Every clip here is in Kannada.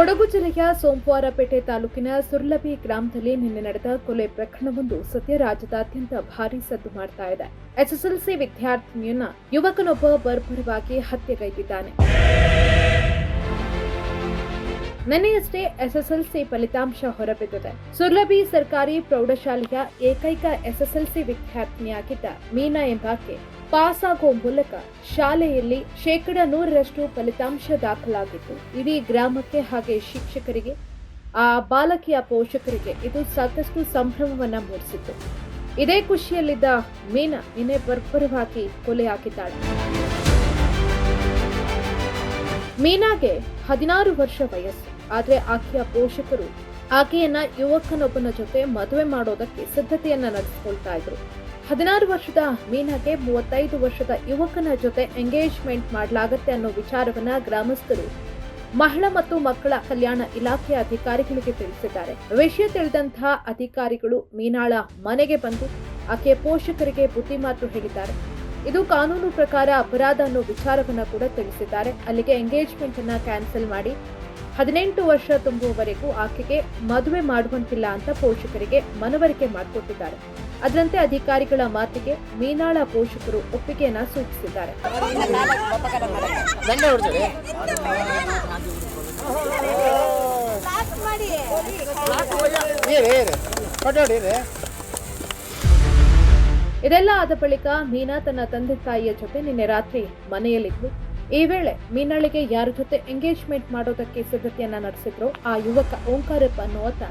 ಕೊಡಗು ಜಿಲ್ಲೆಯ ಸೋಮವಾರಪೇಟೆ ತಾಲೂಕಿನ ಸುರ್ಲಭಿ ಗ್ರಾಮದಲ್ಲಿ ನಿನ್ನೆ ನಡೆದ ಕೊಲೆ ಪ್ರಕರಣವೊಂದು ಸದ್ಯ ರಾಜ್ಯದಾದ್ಯಂತ ಭಾರೀ ಸದ್ದು ಮಾಡ್ತಾ ಇದೆ. ಎಸ್ಎಸ್ಎಲ್ಸಿ ವಿದ್ಯಾರ್ಥಿನಿಯನ್ನ ಯುವಕನೊಬ್ಬ ಬರ್ಬರವಾಗಿ ಹತ್ಯೆಗೈದಿದ್ದಾನೆ. ನಿನ್ನೆಯಷ್ಟೇ ಎಸ್ಎಸ್ಎಲ್ಸಿ ಫಲಿತಾಂಶ ಹೊರಬಿದ್ದಿದೆ. ಸುರ್ಲಭಿ ಸರ್ಕಾರಿ ಪ್ರೌಢಶಾಲೆಯ ಏಕೈಕ ಎಸ್ಎಸ್ಎಲ್ಸಿ ವಿದ್ಯಾರ್ಥಿನಿಯಾಗಿದ್ದ ಮೀನಾ ಎಂಬಾಕೆ ಪಾಸ್ ಆಗೋ ಮೂಲಕ ಶಾಲೆಯಲ್ಲಿ ಶೇಕಡ ನೂರರಷ್ಟು ಫಲಿತಾಂಶ ದಾಖಲಾಗಿತ್ತು. ಇಡೀ ಗ್ರಾಮಕ್ಕೆ ಹಾಗೆ ಶಿಕ್ಷಕರಿಗೆ, ಆ ಬಾಲಕಿಯ ಪೋಷಕರಿಗೆ ಇದು ಸಾಕಷ್ಟು ಸಂಭ್ರಮವನ್ನ ಮೂಡಿಸಿತ್ತು. ಇದೇ ಖುಷಿಯಲ್ಲಿದ್ದ ಮೀನಾ ನಿನ್ನೆ ಬರ್ಬರವಾಗಿ ಕೊಲೆಯಾಗಿದ್ದಾಳೆ ಮೀನಾಗೆ ಹದಿನಾರು ವರ್ಷ ವಯಸ್ಸು, ಆದರೆ ಆಕೆಯ ಪೋಷಕರು ಆಕೆಯನ್ನ ಯುವಕನೊಬ್ಬನ ಜೊತೆ ಮದುವೆ ಮಾಡೋದಕ್ಕೆ ಸಿದ್ಧತೆಯನ್ನ ನಡೆಸಿಕೊಳ್ತಾ ಇದ್ರು. ಹದಿನಾರು ವರ್ಷದ ಮೀನಾಗೆ ಮೂವತ್ತೈದು ವರ್ಷದ ಯುವಕನ ಜೊತೆ ಎಂಗೇಜ್ಮೆಂಟ್ ಮಾಡಲಾಗತ್ತೆ ಅನ್ನೋ ವಿಚಾರವನ್ನ ಗ್ರಾಮಸ್ಥರು ಮಹಿಳಾ ಮತ್ತು ಮಕ್ಕಳ ಕಲ್ಯಾಣ ಇಲಾಖೆಯ ಅಧಿಕಾರಿಗಳಿಗೆ ತಿಳಿಸಿದ್ದಾರೆ. ವಿಷಯ ತಿಳಿದಂತಹ ಅಧಿಕಾರಿಗಳು ಮೀನಾಳ ಮನೆಗೆ ಬಂದು ಆಕೆಯ ಪೋಷಕರಿಗೆ ಬುದ್ಧಿಮಾತು ಹೇಳಿದ್ದಾರೆ. ಇದು ಕಾನೂನು ಪ್ರಕಾರ ಅಪರಾಧ ಅನ್ನೋ ವಿಚಾರವನ್ನ ಕೂಡ ತಿಳಿಸಿದ್ದಾರೆ. ಅಲ್ಲಿಗೆ ಎಂಗೇಜ್ಮೆಂಟ್ ಅನ್ನ ಕ್ಯಾನ್ಸಲ್ ಮಾಡಿ ಹದಿನೆಂಟು ವರ್ಷ ತುಂಬುವವರೆಗೂ ಆಕೆಗೆ ಮದುವೆ ಮಾಡುವಂತಿಲ್ಲ ಅಂತ ಪೋಷಕರಿಗೆ ಮನವರಿಕೆ ಮಾಡಿಕೊಟ್ಟಿದ್ದಾರೆ. ಅದರಂತೆ ಅಧಿಕಾರಿಗಳ ಮಾತಿಗೆ ಮೀನಾಳ ಪೋಷಕರು ಒಪ್ಪಿಗೆಯನ್ನ ಸೂಚಿಸಿದ್ದಾರೆ. ಇದೆಲ್ಲ ಆದ ಬಳಿಕ ಮೀನಾ ತನ್ನ ತಂದೆ ತಾಯಿಯ ಜೊತೆ ನಿನ್ನೆ ರಾತ್ರಿ ಮನೆಯಲ್ಲಿದ್ಲು. ಈ ವೇಳೆ ಮೀನಾಳಿಗೆ ಯಾರ ಜೊತೆ ಎಂಗೇಜ್ಮೆಂಟ್ ಮಾಡೋದಕ್ಕೆ ಸಿದ್ಧತೆಯನ್ನ ನಡೆಸಿದ್ರು ಆ ಯುವಕ ಓಂಕಾರಪ್ಪ ಅನ್ನುವತ್ತ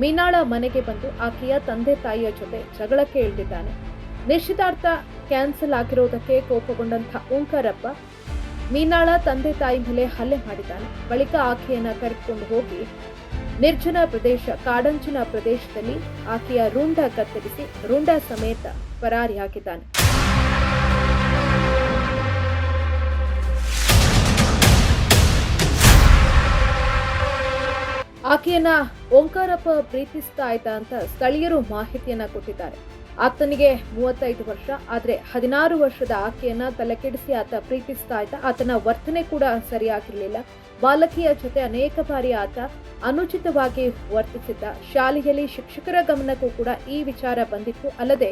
ಮೀನಾಳ ಮನೆಗೆ ಬಂದು ಆಕೆಯ ತಂದೆ ತಾಯಿಯ ಜೊತೆ ಜಗಳಕ್ಕೆ ಇಳಿದಿದ್ದಾನೆ. ನಿಶ್ಚಿತಾರ್ಥ ಕ್ಯಾನ್ಸಲ್ ಆಗಿರೋದಕ್ಕೆ ಕೋಪಗೊಂಡಂತ ಓಂಕಾರಪ್ಪ ಮೀನಾಳ ತಂದೆ ತಾಯಿ ಮೇಲೆ ಹಲ್ಲೆ ಮಾಡಿದ್ದಾನೆ. ಬಳಿಕ ಆಕೆಯನ್ನ ಕರೆದುಕೊಂಡು ಹೋಗಿ ನಿರ್ಜನ ಪ್ರದೇಶ, ಕಾಡಂಚಿನ ಪ್ರದೇಶದಲ್ಲಿ ಆಕೆಯ ರುಂಡ ಕತ್ತರಿಸಿ, ರುಂಡ ಸಮೇತ ಪರಾರಿಯಾಗಿದ್ದಾನೆ. ಆಕೆಯನ್ನ ಓಂಕಾರಪ್ಪ ಪ್ರೀತಿಸ್ತಾ ಇದ್ದ ಅಂತ ಸ್ಥಳೀಯರು ಮಾಹಿತಿಯನ್ನ ಕೊಟ್ಟಿದ್ದಾರೆ. ಆತನಿಗೆ ಮೂವತ್ತೈದು ವರ್ಷ, ಆದ್ರೆ ಹದಿನಾರು ವರ್ಷದ ಆಕೆಯನ್ನ ತಲೆಕೆಡಿಸಿ ಆತ ಪ್ರೀತಿಸ್ತಾ ಇದ್ದ. ಆತನ ವರ್ತನೆ ಕೂಡ ಸರಿಯಾಗಿರಲಿಲ್ಲ. ಬಾಲಕಿಯ ಜೊತೆ ಅನೇಕ ಬಾರಿ ಆತ ಅನುಚಿತವಾಗಿ ವರ್ತಿಸಿದ್ದ. ಶಾಲೆಯಲ್ಲಿ ಶಿಕ್ಷಕರ ಗಮನಕ್ಕೂ ಕೂಡ ಈ ವಿಚಾರ ಬಂದಿತ್ತು. ಅಲ್ಲದೆ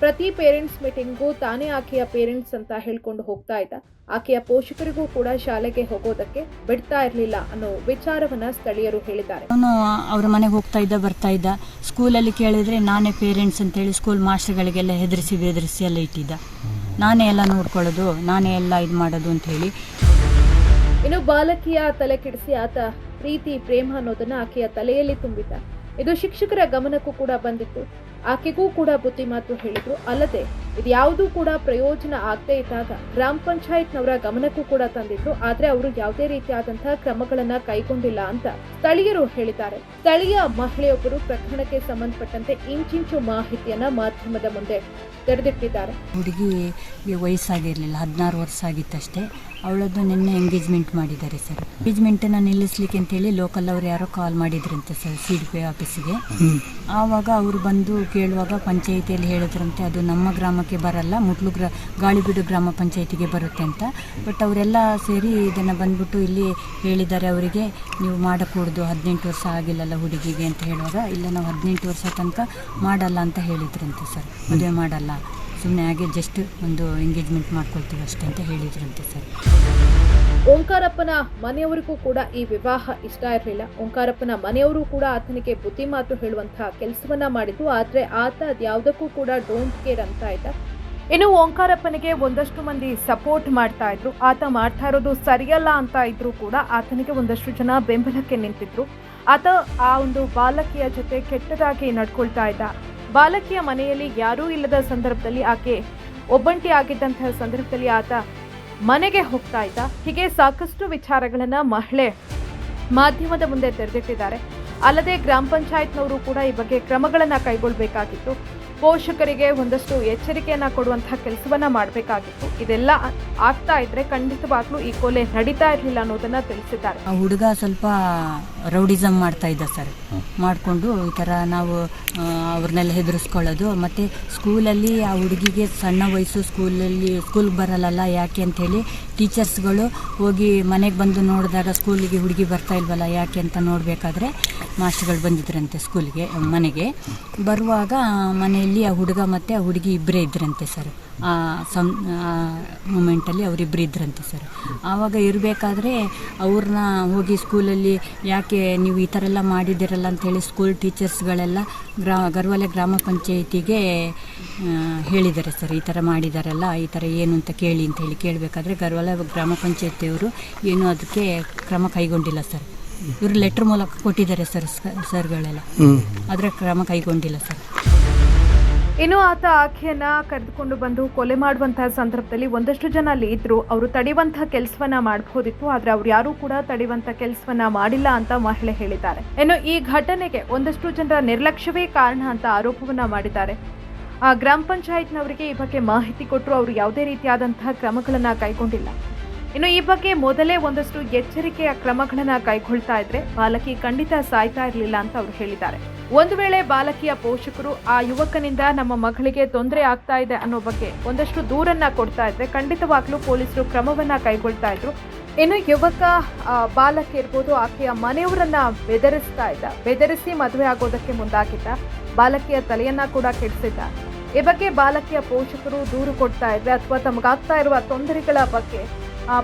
ಪ್ರತಿ ಪೇರೆಂಟ್ಸ್ ಮೀಟಿಂಗ್ಗೂ ತಾನೇ ಆಕೆಯ ಪೇರೆಂಟ್ಸ್ ಅಂತ ಹೇಳ್ಕೊಂಡು ಹೋಗ್ತಾ ಇದ್ದ. ಆಕೆಯ ಪೋಷಕರಿಗೂ ಕೂಡ ಶಾಲೆಗೆ ಹೋಗೋದಕ್ಕೆ ಬಿಡ್ತಾ ಇರಲಿಲ್ಲ ಅನ್ನೋ ವಿಚಾರವನ್ನ ಸ್ಥಳೀಯರು ಹೇಳಿದ್ದಾರೆ. ಅವನು ಅವ್ರ ಮನೆಗೆ ಹೋಗ್ತಾ ಇದ್ದ ಬರ್ತಾ ಇದ್ದ. ಸ್ಕೂಲಲ್ಲಿ ಕೇಳಿದ್ರೆ ನಾನೇ ಪೇರೆಂಟ್ಸ್ ಅಂತ ಹೇಳಿ ಸ್ಕೂಲ್ ಮಾಸ್ಟರ್ಗಳಿಗೆಲ್ಲ ಹೆದರಿಸಿ ಬೆದರಿಸಿ ಎಲ್ಲ ಇಟ್ಟಿದ್ದ. ನಾನೇ ಎಲ್ಲ ನೋಡ್ಕೊಳ್ಳೋದು ನಾನೇ ಎಲ್ಲ ಇದು ಮಾಡೋದು ಅಂತ ಹೇಳಿ ಇನ್ನು ಬಾಲಕಿಯ ತಲೆ ಕೆಡಿಸಿ ಆತ ಪ್ರೀತಿ ಪ್ರೇಮ ಅನ್ನೋದನ್ನ ಆಕೆಯ ತಲೆಯಲ್ಲಿ ತುಂಬಿದ್ದ. ಇದು ಶಿಕ್ಷಕರ ಗಮನಕ್ಕೂ ಕೂಡ ಬಂದಿತ್ತು. ಆಕೆಗೂ ಕೂಡ ಬುದ್ಧಿಮಾತು ಹೇಳಿದರು. ಅಲ್ಲದೆ ಇದ್ಯಾವುದೂ ಕೂಡ ಪ್ರಯೋಜನ ಆಗದೆ ಇದ್ದಾಗ ಗ್ರಾಮ ಪಂಚಾಯತ್ನವರ ಗಮನಕ್ಕೂ ಕೂಡ ತಂದಿತ್ತು ಆದ್ರೆ ಅವರು ಯಾವುದೇ ರೀತಿಯಾದಂತಹ ಕ್ರಮಗಳನ್ನ ಕೈಗೊಂಡಿಲ್ಲ ಅಂತ ಸ್ಥಳೀಯರು ಹೇಳಿದ್ದಾರೆ. ಸ್ಥಳೀಯ ಮಹಿಳೆಯೊಬ್ಬರು ಪ್ರಕರಣಕ್ಕೆ ಸಂಬಂಧಪಟ್ಟಂತೆ ಇಂಚಿಂಚು ಮಾಹಿತಿಯನ್ನ ಮಾಧ್ಯಮದ ಮುಂದೆ ತೆರೆದಿಟ್ಟಿದ್ದಾರೆ. ಹುಡುಗಿ ವಯಸ್ಸಾಗಿರಲಿಲ್ಲ ಹದಿನಾರು ವರ್ಷ ಆಗಿತ್ತಷ್ಟೇ. ಅವಳದ್ದು ನಿನ್ನೆ ಎಂಗೇಜ್ಮೆಂಟ್ ಮಾಡಿದ್ದಾರೆ ಸರ್ ಎಂಗೇಜ್ಮೆಂಟನ್ನು ನಿಲ್ಲಿಸ್ಲಿಕ್ಕೆ ಅಂತೇಳಿ ಲೋಕಲ್ ಅವ್ರು ಯಾರೋ ಕಾಲ್ ಮಾಡಿದ್ರಂತೆ ಸರ್ ಸಿ ಡಿ ಪಿ ಆಫೀಸಿಗೆ ಆವಾಗ ಅವರು ಬಂದು ಕೇಳುವಾಗ ಪಂಚಾಯಿತಿಯಲ್ಲಿ ಹೇಳಿದ್ರಂತೆ ಅದು ನಮ್ಮ ಗ್ರಾಮಕ್ಕೆ ಬರಲ್ಲ. ಮುಟ್ಲು ಗ್ರ, ಗಾಳಿಬೀಡು ಗ್ರಾಮ ಪಂಚಾಯಿತಿಗೆ ಬರುತ್ತೆ ಅಂತ. ಬಟ್ ಅವರೆಲ್ಲ ಸೇರಿ ಇದನ್ನು ಬಂದ್ಬಿಟ್ಟು ಇಲ್ಲಿ ಹೇಳಿದ್ದಾರೆ ಅವರಿಗೆ, ನೀವು ಮಾಡಕೂಡ್ದು, ಹದಿನೆಂಟು ವರ್ಷ ಆಗಿಲ್ಲಲ್ಲ ಹುಡುಗಿಗೆ ಅಂತ ಹೇಳುವಾಗ, ಇಲ್ಲ, ನಾವು ಹದಿನೆಂಟು ವರ್ಷ ತನಕ ಮಾಡಲ್ಲ ಅಂತ ಹೇಳಿದ್ರಂತೆ ಸರ್. ಮದುವೆ ಮಾಡಲ್ಲ. ಸುಮ್ಮನೆ ಹಾಗೆ ಜಸ್ಟ್ ಒಂದು ಎಂಗೇಜ್ಮೆಂಟ್ ಮಾಡ್ಕೊಳ್ತೀವಿ ಅಷ್ಟೇ ಅಂತ ಹೇಳಿದ್ರಂತೆ ಸರ್. ಓಂಕಾರಪ್ಪನ ಮನೆಯವರಿಗೂ ಕೂಡ ಈ ವಿವಾಹ ಇಷ್ಟ ಇರಲಿಲ್ಲ. ಓಂಕಾರಪ್ಪನ ಮನೆಯವರು ಕೂಡ ಆತನಿಗೆ ಬುದ್ಧಿ ಮಾತು ಹೇಳುವಂತಹ ಕೆಲಸವನ್ನ ಮಾಡಿದ್ದು, ಆದ್ರೆ ಆತ ಅದ್ಯಾವುದಕ್ಕೂ ಕೂಡ ಡೋಂಟ್ ಕೇರ್ ಅಂತ ಇದ್ದ ಇನ್ನು ಓಂಕಾರಪ್ಪನಿಗೆ ಒಂದಷ್ಟು ಮಂದಿ ಸಪೋರ್ಟ್ ಮಾಡ್ತಾ ಇದ್ರು. ಆತ ಮಾಡ್ತಾ ಇರೋದು ಸರಿಯಲ್ಲ ಅಂತ ಇದ್ರು ಕೂಡ ಆತನಿಗೆ ಒಂದಷ್ಟು ಜನ ಬೆಂಬಲಕ್ಕೆ ನಿಂತಿದ್ರು. ಆತ ಆ ಒಂದು ಬಾಲಕಿಯ ಜೊತೆ ಕೆಟ್ಟದಾಗಿ ನಡ್ಕೊಳ್ತಾ ಇದ್ದ. ಬಾಲಕಿಯ ಮನೆಯಲ್ಲಿ ಯಾರೂ ಇಲ್ಲದ ಸಂದರ್ಭದಲ್ಲಿ ಆಕೆ ಒಬ್ಬಂಟಿ ಆಗಿದ್ದಂತಹ ಸಂದರ್ಭದಲ್ಲಿ ಆತ ಮನೆಗೆ ಹೋಗ್ತಾ ಇದ್ದ. ಹೀಗೆ ಸಾಕಷ್ಟು ವಿಚಾರಗಳನ್ನು ಮಹಿಳೆ ಮಾಧ್ಯಮದ ಮುಂದೆ ತೆರೆದಿಟ್ಟಿದ್ದಾರೆ. ಅಲ್ಲದೆ ಗ್ರಾಮ ಪಂಚಾಯತ್ನವರು ಕೂಡ ಈ ಬಗ್ಗೆ ಕ್ರಮಗಳನ್ನು ಕೈಗೊಳ್ಳಬೇಕಾಗಿತ್ತು ಪೋಷಕರಿಗೆ ಒಂದಷ್ಟು ಎಚ್ಚರಿಕೆಯನ್ನು ಕೊಡುವಂತಹ ಕೆಲಸವನ್ನ ಮಾಡಬೇಕಾಗಿತ್ತು. ಇದೆಲ್ಲ ಆಗ್ತಾ ಇದ್ರೆ ಖಂಡಿತವಾಗ್ಲೂ ಈ ಕೊಲೆ ನಡೀತಾ ಇರಲಿಲ್ಲ ಅನ್ನೋದನ್ನ ತಿಳಿಸಿದ್ದಾರೆ. ಆ ಹುಡುಗ ಸ್ವಲ್ಪ ರೌಡಿಸಮ್ ಮಾಡ್ತಾ ಇದ್ದ ಸರ್. ಮಾಡಿಕೊಂಡು ಈ ಥರ ನಾವು ಅವ್ರನ್ನೆಲ್ಲ ಹೆದರಿಸ್ಕೊಳ್ಳೋದು. ಮತ್ತು ಸ್ಕೂಲಲ್ಲಿ ಆ ಹುಡುಗಿಗೆ ಸಣ್ಣ ವಯಸ್ಸು ಸ್ಕೂಲಲ್ಲಿ ಸ್ಕೂಲ್ಗೆ ಬರಲ್ಲಲ್ಲ ಯಾಕೆ ಅಂಥೇಳಿ ಟೀಚರ್ಸ್ಗಳು ಹೋಗಿ ಮನೆಗೆ ಬಂದು ನೋಡಿದಾಗ ಸ್ಕೂಲಿಗೆ ಹುಡುಗಿ ಬರ್ತಾ ಇಲ್ವಲ್ಲ ಯಾಕೆ ಅಂತ ನೋಡಬೇಕಾದ್ರೆ ಮಾಸ್ಟರ್ಗಳು ಬಂದಿದ್ರಂತೆ ಸ್ಕೂಲ್ಗೆ ಮನೆಗೆ. ಬರುವಾಗ ಮನೆಯಲ್ಲಿ ಆ ಹುಡುಗ ಮತ್ತು ಆ ಹುಡುಗಿ ಇಬ್ಬರೇ ಇದ್ರಂತೆ ಸರ್. ಆ ಸಮ್ ಮೂಮೆಂಟಲ್ಲಿ ಅವರಿಬ್ಬರು ಇದ್ರಂತೆ ಸರ್. ಆವಾಗ ಇರಬೇಕಾದ್ರೆ ಅವ್ರನ್ನ ಹೋಗಿ ಸ್ಕೂಲಲ್ಲಿ ಯಾಕೆ ನೀವು ಈ ಥರ ಎಲ್ಲ ಮಾಡಿದ್ದೀರಲ್ಲ ಅಂಥೇಳಿ ಸ್ಕೂಲ್ ಟೀಚರ್ಸ್ಗಳೆಲ್ಲ ಗ್ರಾ, ಗರ್ವಾಲೆ ಗ್ರಾಮ ಪಂಚಾಯಿತಿಗೆ ಹೇಳಿದ್ದಾರೆ ಸರ್. ಈ ಥರ ಮಾಡಿದಾರಲ್ಲ, ಈ ಥರ ಏನು ಅಂತ ಕೇಳಿ ಅಂತ ಹೇಳಿ ಕೇಳಬೇಕಾದ್ರೆ ಗರ್ವಾಲೆ ಗ್ರಾಮ ಪಂಚಾಯತಿಯವರು ಏನೂ ಅದಕ್ಕೆ ಕ್ರಮ ಕೈಗೊಂಡಿಲ್ಲ ಸರ್. ಇವರು ಲೆಟರ್ ಮೂಲಕ ಕೊಟ್ಟಿದ್ದಾರೆ ಸರ್ ಸರ್ಗಳೆಲ್ಲ ಆದರೆ ಕ್ರಮ ಕೈಗೊಂಡಿಲ್ಲ ಸರ್ ಇನ್ನು ಆತ ಆಕೆಯನ್ನ ಕರೆದುಕೊಂಡು ಬಂದು ಕೊಲೆ ಮಾಡುವಂತಹ ಸಂದರ್ಭದಲ್ಲಿ ಒಂದಷ್ಟು ಜನ ಅಲ್ಲಿ ಇದ್ರು. ಅವರು ತಡೆಯುವಂತಹ ಕೆಲಸವನ್ನ ಮಾಡಬಹುದಿತ್ತು ಆದ್ರೆ ಅವ್ರು ಯಾರೂ ಕೂಡ ತಡೆಯುವಂತಹ ಕೆಲಸವನ್ನ ಮಾಡಿಲ್ಲ ಅಂತ ಮಹಿಳೆ ಹೇಳಿದ್ದಾರೆ. ಇನ್ನು ಈ ಘಟನೆಗೆ ಒಂದಷ್ಟು ಜನರ ನಿರ್ಲಕ್ಷ್ಯವೇ ಕಾರಣ ಅಂತ ಆರೋಪವನ್ನ ಮಾಡಿದ್ದಾರೆ. ಆ ಗ್ರಾಮ ಪಂಚಾಯತ್ನವರಿಗೆ ಈ ಬಗ್ಗೆ ಮಾಹಿತಿ ಕೊಟ್ಟರು ಅವರು ಯಾವುದೇ ರೀತಿಯಾದಂತಹ ಕ್ರಮಗಳನ್ನ ಕೈಗೊಂಡಿಲ್ಲ. ಇನ್ನು ಈ ಬಗ್ಗೆ ಮೊದಲೇ ಒಂದಷ್ಟು ಎಚ್ಚರಿಕೆಯ ಕ್ರಮಗಳನ್ನು ಕೈಗೊಳ್ತಾ ಇದ್ರೆ ಬಾಲಕಿ ಖಂಡಿತ ಸಾಯ್ತಾ ಇರಲಿಲ್ಲ ಅಂತ ಅವರು ಹೇಳಿದ್ದಾರೆ. ಒಂದು ವೇಳೆ ಬಾಲಕಿಯ ಪೋಷಕರು ಆ ಯುವಕನಿಂದ ನಮ್ಮ ಮಗಳಿಗೆ ತೊಂದರೆ ಆಗ್ತಾ ಇದೆ ಅನ್ನೋ ಬಗ್ಗೆ ಒಂದಷ್ಟು ದೂರನ್ನ ಕೊಡ್ತಾ ಇದ್ರೆ ಖಂಡಿತವಾಗ್ಲೂ ಪೊಲೀಸರು ಕ್ರಮವನ್ನ ಕೈಗೊಳ್ತಾ ಇದ್ರು. ಇನ್ನು ಯುವಕ ಬಾಲಕಿ ಇರ್ಬೋದು, ಆಕೆಯ ಮನೆಯವರನ್ನ ಬೆದರಿಸ್ತಾ ಇದ್ದ. ಬೆದರಿಸಿ ಮದುವೆ ಆಗೋದಕ್ಕೆ ಮುಂದಾಗಿದ್ದ. ಬಾಲಕಿಯ ತಲೆಯನ್ನ ಕೂಡ ಕೆಡಿಸಿದ್ದ. ಈ ಬಗ್ಗೆ ಬಾಲಕಿಯ ಪೋಷಕರು ದೂರು ಕೊಡ್ತಾ ಇದ್ರೆ ಅಥವಾ ತಮಗಾಗ್ತಾ ಇರುವ ತೊಂದರೆಗಳ ಬಗ್ಗೆ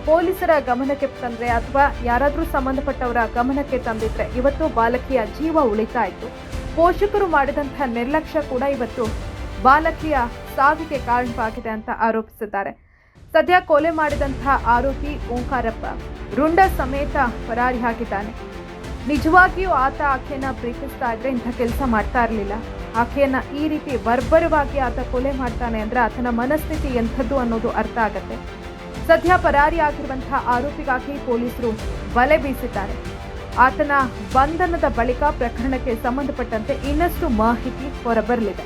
ಪೊಲೀಸರ ಗಮನಕ್ಕೆ ತಂದ್ರೆ ಅಥವಾ ಯಾರಾದರೂ ಸಂಬಂಧಪಟ್ಟವರ ಗಮನಕ್ಕೆ ತಂದಿದ್ರೆ ಇವತ್ತು ಬಾಲಕಿಯ ಜೀವ ಉಳಿತಾ ಇತ್ತು. ಪೋಷಕರು ಮಾಡಿದಂತಹ ನಿರ್ಲಕ್ಷ್ಯ ಕೂಡ ಇವತ್ತು ಬಾಲಕಿಯ ಸಾವಿಗೆ ಕಾರಣವಾಗಿದೆ ಅಂತ ಆರೋಪಿಸಿದ್ದಾರೆ. ಸದ್ಯ ಕೊಲೆ ಮಾಡಿದಂತಹ ಆರೋಪಿ ಓಂಕಾರಪ್ಪ ರುಂಡ ಸಮೇತ ಪರಾರಿಯಾಗಿದ್ದಾನೆ ನಿಜವಾಗಿಯೂ ಆತ ಆಕೆಯನ್ನ ಪ್ರೀತಿಸ್ತಾ ಇದ್ರೆ ಇಂಥ ಕೆಲಸ ಮಾಡ್ತಾ ಇರಲಿಲ್ಲ. ಆಕೆಯನ್ನ ಈ ರೀತಿ ಬರ್ಬರವಾಗಿ ಆತ ಕೊಲೆ ಮಾಡ್ತಾನೆ ಅಂದ್ರೆ ಆತನ ಮನಸ್ಥಿತಿ ಎಂಥದ್ದು ಅನ್ನೋದು ಅರ್ಥ ಆಗತ್ತೆ. ಸದ್ಯ ಪರಾರಿಯಾಗಿರುವಂತಹ ಆರೋಪಿಗಾಗಿ ಪೊಲೀಸರು ಬಲೆ ಬೀಸಿದ್ದಾರೆ. ಆತನ ಬಂಧನದ ಬಳಿಕ ಪ್ರಕರಣಕ್ಕೆ ಸಂಬಂಧಪಟ್ಟಂತೆ ಇನ್ನಷ್ಟು ಮಾಹಿತಿ ಹೊರಬರಲಿದೆ.